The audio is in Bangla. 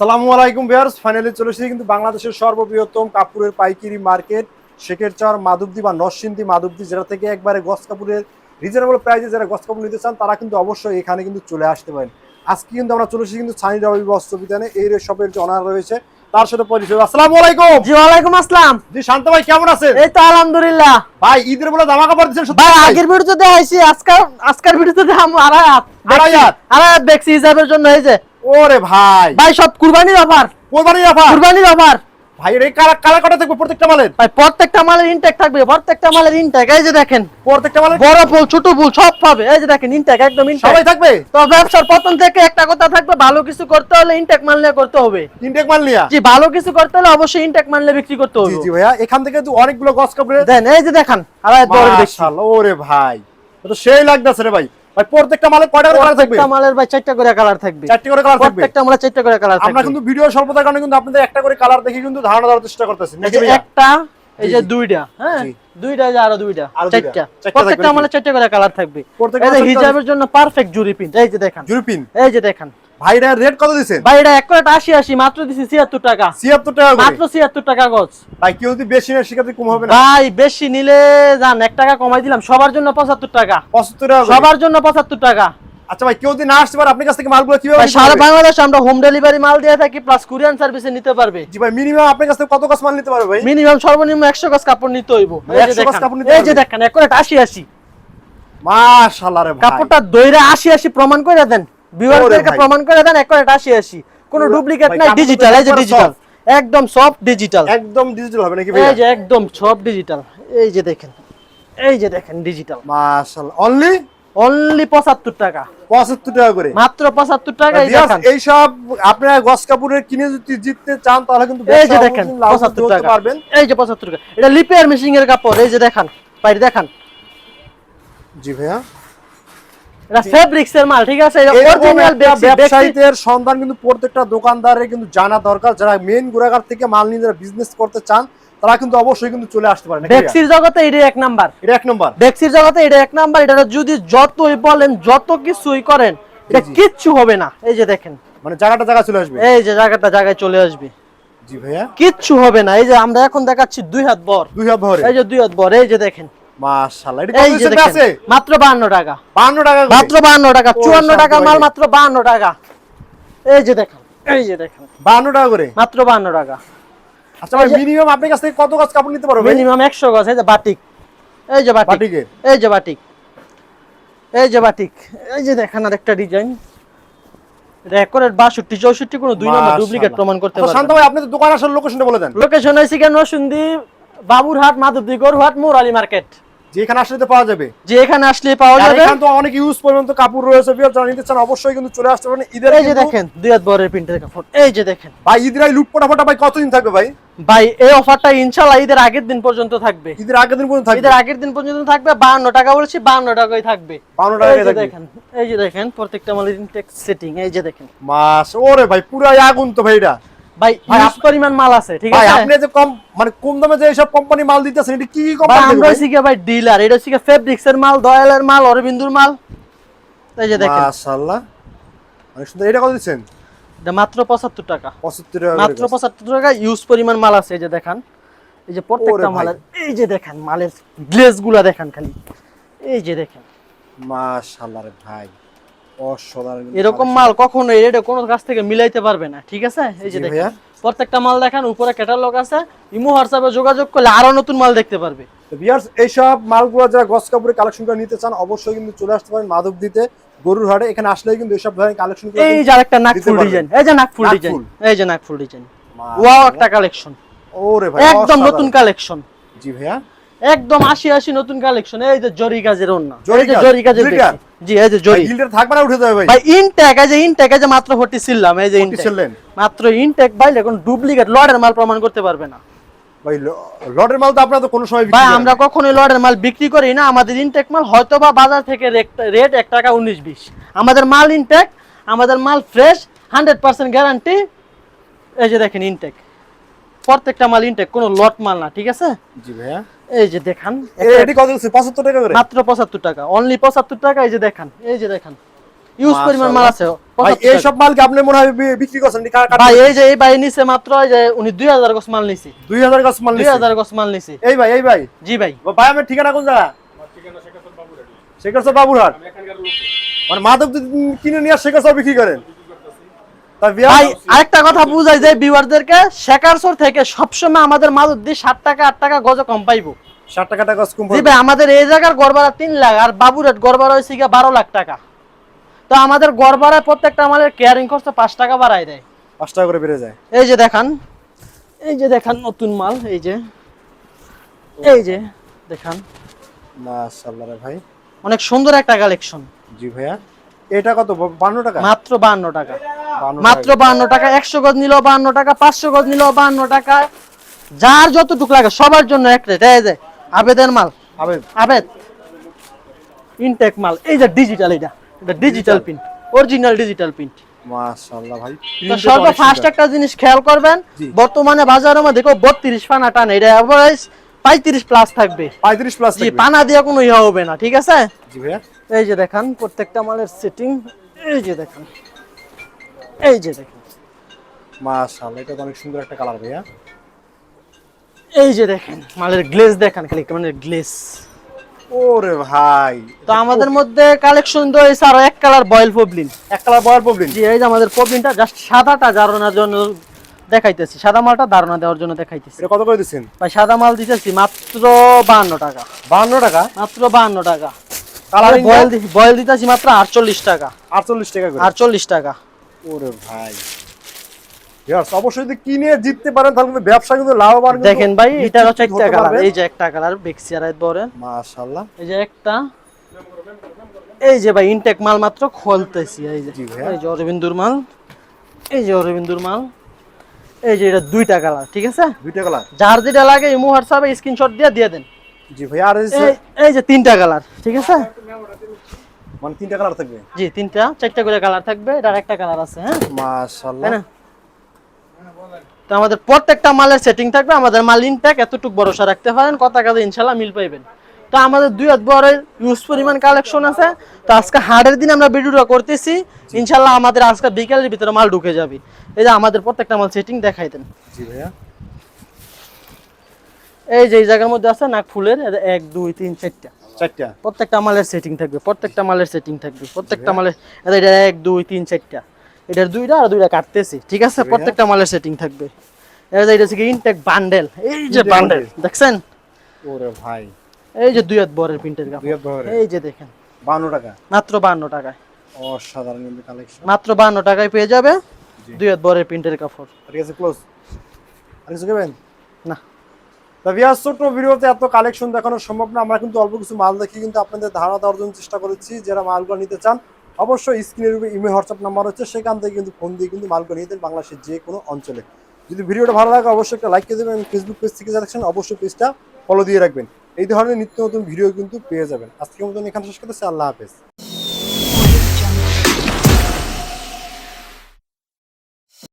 আসসালামু আলাইকুম ভিউয়ার্স ফাইনালি চলে এসেছি কিন্তু বাংলাদেশের সর্ববৃহত্তম কাপড়ের পাইকারি মার্কেট শেখের চর মাধবদী বা নরসিংদী মাধবদী যেটা থেকে একবারে গস কাপড়ের রিজনেবল প্রাইসে যারা গস কাপড় নিতে চান তারা কিন্তু অবশ্যই এখানে কিন্তু চলে আসতে পারেন। আজকে কিন্তু আমরা চলে এসেছি কিন্তু সানি রবি বস্ত্র বিতানে এই শপের যে অনার রয়েছে তার সাথে পরিচয় আসসালামু আলাইকুম। জি ওয়ালাইকুম আসসালাম। জি শান্ত ভাই কেমন আছেন? এই তো আলহামদুলিল্লাহ। ভাই ঈদের বলে জামা কাপড় সত্যি ভাই? আগের ভিডিওতে দেখাইছি আজকাল আজকের ভিডিওতে দেখাম আড়াই হাত। আড়াই হাত? আড়াই হাত দেখছি হিসাবের জন্য এই যে ওরে ভাই। ভাই সব কুরবানির অফার কোরবানির অফার কুরবানির অফার ভাই এই কালার কালার কটা থাকবে প্রত্যেকটা মালের? ভাই প্রত্যেকটা মালের ইনটেক থাকবে প্রত্যেকটা মালের ইনটেক এই যে দেখেন প্রত্যেকটা মালের? বড় ফুল ছোট ফুল সব পাবে। এই যে দেখেন ইনটেক একদম ইনটেক সবাই থাকবে? তো ব্যবসার প্রথম থেকে একটা কথা থাকবে ভালো কিছু করতে হলে ইনটেক মাল নিয়ে করতে হবে। ইনটেক মাল নিয়া? জি ভালো কিছু করতে হলে অবশ্যই ইনটেক মাল নিয়ে বিক্রি করতে হবে। জি ভাইয়া এখান থেকে তো অনেকগুলো গস কাপড়ের দেন এই যে দেখেন হাত বড় দেখছি। ওরে ভাই। তো সেই লাগতেছে রে ভাই। ভাই প্রত্যেকটা মালে কয়টা করে কালার থাকবে? প্রত্যেকটা মালের ভাই চারটা করে কালার থাকবে। চারটি করে কালার থাকবে? প্রত্যেকটা মালের চারটা করে কালার আমরা কিন্তু ভিডিও স্বল্পতার কারণে কিন্তু আপনাদের একটা করে কালার দেখে কিন্তু ধারণা দেওয়ার চেষ্টা করতেছি? একটা এই যে দুইটা হ্যাঁ? দুইটা আরও দুইটা চারটা। প্রত্যেকটা চারটা করে কালার থাকবে। প্রত্যেকটা এই যে হিজাবের জন্য পারফেক্ট জুরি প্রিন্ট এই যে দেখেন। জুরিপিন এই যে দেখেন। ভাই রেট কত দিছেন ভাই এক করে মাত্র দিছি ছিয়াত্তর টাকা। 76 টাকা মাত্র ছিয়াত্তর টাকা গজ। ভাই কেউ যদি বেশি না শিখাতে কম হবে না। ভাই বেশি নিলে টাকা কমাই দিলাম সবার জন্য পঁচাত্তর টাকা। 75 টাকা সবার জন্য পঁচাত্তর টাকা। আচ্ছা ভাই কেউ যদি না আসতে পারে আপনার কাছ থেকে মালগুলো কীভাবে ভাই সারা বাংলাদেশ আমরা হোম ডেলিভারি মাল দিয়ে থাকি প্লাস কুরিয়ান সার্ভিসে নিতে পারবে। জি ভাই মিনিমাম আপনার কাছ থেকে কত মাল নিতে পারবে ভাই? মিনিমাম সর্বনিম্ন একশো গজ কাপড় নিতে হইব। 100 গজ দেখেন। কাপড় নিতে এই যে দেখেন এক করে মাশাআল্লাহ রে ভাই। কাপড়টা দইরা আশি আশি প্রমাণ করে দেন। ভিউয়ারদেরকে প্রমাণ করে দেন এক করে আশি আশি কোনো ডুপ্লিকেট নাই ডিজিটাল এই যে ডিজিটাল একদম সফট ডিজিটাল একদম ডিজিটাল হবে নাকি এই যে একদম সব ডিজিটাল এই যে দেখেন এই যে দেখেন ডিজিটাল মাশাআল্লাহ। অনলি অনলি পঁচাত্তর টাকা। 75 টাকা করে। মাত্র পঁচাত্তর টাকা এই দেখেন। এইসব আপনারা গস কাপড়ের কিনে যদি জিততে চান তাহলে কিন্তু এই যে দেখেন অবশ্যই লাভবান পঁচাত্তর হতে টাকা। পারবেন। এই যে পঁচাত্তর টাকা। এটা লিপের মেশিং এর কাপড় এই যে দেখান। বাইরে দেখান। জি ভাইয়া। এটা ফেব্রিক্স মাল ঠিক আছে? এটা অরিজিনাল ব্যবসায়ীদের সন্ধান কিন্তু প্রত্যেকটা দোকানদারের কিন্তু জানা দরকার। যারা মেইন থেকে মাল নিয়ে যারা বিজনেস করতে চান তারা কিন্তু অবশ্যই কিন্তু চলে আসতে পারে বেক্সির জগতে এটা এক নাম্বার। এটা এক নম্বর। বেক্সির জগতে এটা এক নাম্বার। এটা যদি যতই বলেন যত কিছুই করেন এটা কিচ্ছু হবে না। এই যে দেখেন। মানে জায়গাটা জায়গা চলে আসবে। এই যে জায়গাটা জায়গায় চলে আসবে। জি ভাইয়া। কিচ্ছু হবে না। এই যে আমরা এখন দেখাচ্ছি দুই হাত বর দুই হাত বর এই যে দুই হাত বর এই যে দেখেন। মাশাআল্লাহ এটা এই কত যে দিচ্ছেন আছে? মাত্র বাহান্ন টাকা। 52 টাকা মাত্র বাহান্ন টাকা ও, চুয়ান্ন শান্ত টাকা মাল মাত্র বাহান্ন টাকা। এই যে দেখেন এই যে দেখেন। 52 টাকা করে? মাত্র বাহান্ন টাকা। আচ্ছা ভাই মিনিমাম আপনার কাছ থেকে কত গজ কাপড় নিতে পারবে মিনিমাম একশো গজ এই যে বাটিক। এই যে বাটিক। বাটিকের? এই যে বাটিক। এই যে বাটিক। এই যে দেখেন আর একটা ডিজাইন। রেকর্ডের বাষট্টি চৌষট্টি কোনো দুই নম্বর ডুপ্লিকেট প্রমাণ করতে আচ্ছা, শান্ত ভাই আপনি তো দোকান আসার লোকেশনটা বলে দেন। লোকেশন হয়েছে কেন নরসিংদী বাবুরহাট মাধবদী গরুহাট মোরালি মার্কেট। যে এখানে আসলে পাওয়া যাবে। যে এখানে আসলে পাওয়া যাবে। এখানে তো অনেক ইউজ পর্যন্ত কাপড় রয়েছে ভিউয়ার যারা নিতে চান অবশ্যই কিন্তু চলে আসতে পারেন। ঈদের এই যে দেখেন দুই হাত বরের প্রিন্টের কাপড় এই যে দেখেন। ভাই ঈদের এই লুট ফটাফটা ভাই কতদিন থাকবে ভাই? ভাই এই অফারটা ইনশাল্লাহ ঈদের আগের দিন পর্যন্ত থাকবে। ঈদের আগের দিন পর্যন্ত থাকবে? ঈদের আগের দিন পর্যন্ত থাকবে বাহান্ন টাকা বলছি বাহান্ন টাকাই থাকবে। 52। দেখেন এই যে দেখেন প্রত্যেকটা মালের ইনটেক সেটিং এই যে দেখেন। মাস ওরে ভাই পুরাই আগুন তো ভাই এটা। ভাই ভাই, পরিমাণ মাল আছে ঠিক আছে? আপনি যে কম মানে কম দামে যে এইসব কোম্পানি মাল দিতেছেন এটা কি কি কোম্পানি আমরা হচ্ছে ভাই ডিলার এটা হচ্ছে ফেব্রিক্স মাল দয়ালের মাল অরবিন্দুর মাল। এই যে দেখেন। মাশাআল্লাহ। অনেক সুন্দর। এটা কত দিচ্ছেন? এটা মাত্র পঁচাত্তর টাকা। 75 টাকা মাত্র করে পঁচাত্তর টাকা ইউজ পরিমাণ মাল আছে এই যে দেখেন। এই যে প্রত্যেকটা মালের এই যে দেখেন মালের দেখেন খালি। এই যে দেখেন। মাশাআল্লাহ রে ভাই। অসাধারণ এরকম মাল কখনো এটা কোনো কাছ থেকে মিলাইতে পারবে না ঠিক আছে? এই যে দেখেন প্রত্যেকটা মাল দেখেন উপরে ক্যাটালগ আছে। ইমো হোয়াটসঅ্যাপে যোগাযোগ করলে আরও নতুন মাল দেখতে পারবে। তো ভিউয়ার্স এইসব মালগুলো যারা গস কাপড়ের কালেকশন করে নিতে চান অবশ্যই কিন্তু চলে আসতে পারেন মাধব দিতে গরুর হাটে। এখানে আসলেই কিন্তু এইসব ধরনের কালেকশন এই যে আরেকটা নাকফুল ডিজাইন এই যে নাকফুল। ডিজাইন এই যে নাকফুল ডিজাইন ওয়াও একটা কালেকশন ওরে ভাই একদম নতুন কালেকশন জি ভাইয়া। একদম আশি আশি নতুন কালেকশন এই যে জরি কাজের অন্য জরি কাজের জি এই যে জরি। গিল্ডের থাকবে না উঠে যাবে ভাই? ভাই ইনটেক এই যে ইনটেক এই যে মাত্র ফোর্টি ছিলাম এই যে ইনটেক মাত্র ইনটেক ভাই এখন ডুপ্লিকেট লটের মাল প্রমাণ করতে পারবে না। ভাই ল- লটের মাল তো আপনারা তো কোনো সময় বিক্রি ভাই আমরা। কখনোই লটের মাল বিক্রি করি না। আমাদের ইনটেক মাল হয়তো বা বাজার থেকে রেট এক টাকা উনিশ বিশ। আমাদের মাল ইনটেক আমাদের মাল ফ্রেশ হান্ড্রেড পার্সেন্ট গ্যারান্টি এই যে দেখেন ইনটেক প্রত্যেকটা মাল ইনটেক কোনো লট মাল না ঠিক আছে? জি ভাইয়া। এই যে দেখান। এটি কত দিচ্ছে? 75 টাকা করে? মাত্র পঁচাত্তর টাকা। অনলি পঁচাত্তর টাকা এই যে দেখান। এই যে দেখান। ইউজ পরিমাণ মাল আছে। ভাই এই সব মাল কি আপনি মনে হয় বিক্রি করছেন? ভাই এই যে এই ভাই নিছে মাত্র এই যে উনি দুই হাজার গছ মাল নিছি। 2000 গাছ মাল দুই নিছে। হাজার গছ মাল নিছি। এই ভাই এই ভাই। জি ভাই। ভাই আমার ঠিকানা কোন জায়গা? শেখর বাবুরহাট। মানে মাধব যদি কিনে নিয়ে শেখর সব বিক্রি করেন? ভাই আরেকটা কথা বুঝাই যে ভিউয়ারদেরকে শেখারসর থেকে সবসময় আমাদের মাল দিয়ে ষাট টাকা আট টাকা গজ কম পাইবো। ষাট টাকা টাকা কম জি ভাই আমাদের এই জায়গার গড় ভাড়া তিন লাখ আর বাবুরেট গড় ভাড়া হয়েছে গিয়ে বারো লাখ টাকা। তো আমাদের গড় ভাড়ায় প্রত্যেকটা আমাদের কেয়ারিং খরচ পাঁচ টাকা বাড়াই দেয়। পাঁচ টাকা করে বেড়ে যায়। এই যে দেখান এই যে দেখান নতুন মাল এই যে এই যে দেখান। মাশাআল্লাহ রে ভাই। অনেক সুন্দর একটা কালেকশন জি ভাইয়া এটা কত? বান্ন টাকা? মাত্র বান্ন টাকা। 52 মাত্র বান্ন টাকা একশো গজ নিল বান্ন টাকা পাঁচশো গজ নিল বান্ন টাকা। যার যতটুকু লাগে সবার জন্য এক রেট এই যে আবেদের মাল। আবেদ। আবেদ। ইনটেক মাল। এই যে ডিজিটাল এটা। এটা digital print original digital print মাশাআল্লাহ ভাই। সর্ব ফার্স্ট একটা জিনিস খেয়াল করবেন বর্তমানে বাজারের মধ্যে দেখো বত্রিশ পানা টানে। এটা প্লাস থাকবে। 35 প্লাস জি পানা দিয়ে কোনো ইয়া হবে না ঠিক আছে? জি ভাইয়া। এই যে দেখান প্রত্যেকটা মালের সেটিং এই যে দেখেন। এই যে দেখেন। মাশাআল্লাহ এটা তো অনেক সুন্দর একটা কালার ভাইয়া। এই যে দেখেন মালের গ্লেজ দেখেন খালি মানে গ্লেজ ওরে ভাই তো আমাদের মধ্যে কালেকশন তো আরও এক কালার বয়েল পবলিন এক কালার বয়ার প্রবলেম জি এই যে আমাদের পবলিনটা জাস্ট সাদাটা ধারণার জন্য দেখাইতেছি। সাদা মালটা ধারণা দেওয়ার জন্য দেখাইতেছি। এটা কত করে দিচ্ছেন? ভাই সাদা মাল দিতেছি মাত্র বাহান্ন টাকা। 52 টাকা? মাত্র বাহান্ন টাকা। কালারিং বয়েল বয়েল দিতেছি মাত্র আটচল্লিশ টাকা। 48 টাকা করে। আটচল্লিশ টাকা। ওরে ভাই। Yes, অবশ্যই যদি কিনে জিততে পারেন তাহলে কিন্তু ব্যবসা কিন্তু লাভবান কিন্তু দেখেন ভাই এটা হচ্ছে একটা কালার এই যে একটা কালার বলেন মাশাআল্লাহ। এই যে একটা। এই যে ভাই ইনটেক মাল মাত্র খোলতেছি এই যে। এই যে অরবিন্দুর মাল। এই যে অরবিন্দুর মাল। এই যে এটা দুইটা কালার ঠিক আছে? দুইটা কালার। যার যেটা লাগে ইমো হোয়াটসঅ্যাপে স্ক্রিনশট দিয়ে দিয়ে দেন। জি ভাই আর এই যে এই এই যে তিনটা কালার ঠিক আছে? মানে তিনটা কালার থাকবে? জি তিনটা চারটা করে কালার থাকবে এটার একটা কালার আছে হ্যাঁ? মাশাআল্লাহ। না? তো আমাদের প্রত্যেকটা মালের সেটিং থাকবে আমাদের মাল ইনটেক এতটুকু ভরসা রাখতে পারেন কথা কাজে ইনশাল্লাহ মিল পাইবেন। তো আমাদের দুই হাত বড় ইউজ পরিমাণ কালেকশন আছে তো আজকে হাটের দিন আমরা ভিডিওটা করতেছি ইনশাল্লাহ আমাদের আজকে বিকেলের ভিতরে মাল ঢুকে যাবে। এই যে আমাদের প্রত্যেকটা মাল সেটিং দেখাই দেন। জি ভাইয়া। এই যে এই জায়গার মধ্যে আছে নাক ফুলের এক দুই তিন চারটা। চারটা। প্রত্যেকটা মালের সেটিং থাকবে প্রত্যেকটা মালের সেটিং থাকবে প্রত্যেকটা মালের এই যে এটা এক দুই তিন চারটা। এটার দুইটা আর দুইটা কাটতেছি ঠিক আছে? প্রত্যেকটা মালের সেটিং থাকবে। যে এটা হচ্ছে ইনটেক বান্ডেল এই যে বান্ডেল দেখছেন? ওরে ভাই। এই যে দুই হাত বরের প্রিন্টের কাপড়। এই যে দেখেন। 52 টাকা। মাত্র বান্ন টাকায়। অসাধারণ কিন্তু কালেকশন মাত্র বান্ন টাকায় পেয়ে যাবে। দুই হাত বরের প্রিন্টের কাপড়। ঠিক আছে ক্লোজ আর কিছু না। তা ভিয়াস ভিডিওতে এত কালেকশন দেখানো সম্ভব না। আমরা কিন্তু অল্প কিছু মাল দেখি কিন্তু আপনাদের ধারণা দেওয়ার জন্য চেষ্টা করেছি যারা মালগুলো নিতে চান। অবশ্যই স্ক্রিনের উপরে ইমেল হোয়াটসঅ্যাপ নাম্বার হচ্ছে সেখান থেকে কিন্তু ফোন দিয়ে কিন্তু মালগুলো নিয়ে দেন বাংলাদেশের যে কোনো অঞ্চলে। যদি ভিডিওটা ভালো লাগে, অবশ্যই একটা লাইক করে দেবেন। ফেসবুক পেজ থেকে দেখছেন, অবশ্যই পেজটা ফলো দিয়ে রাখবেন। এই ধরনের নিত্য নতুন ভিডিও কিন্তু পেয়ে যাবেন। আজকের মতন এখানে শেষ করতেছি। আল্লাহ হাফেজ।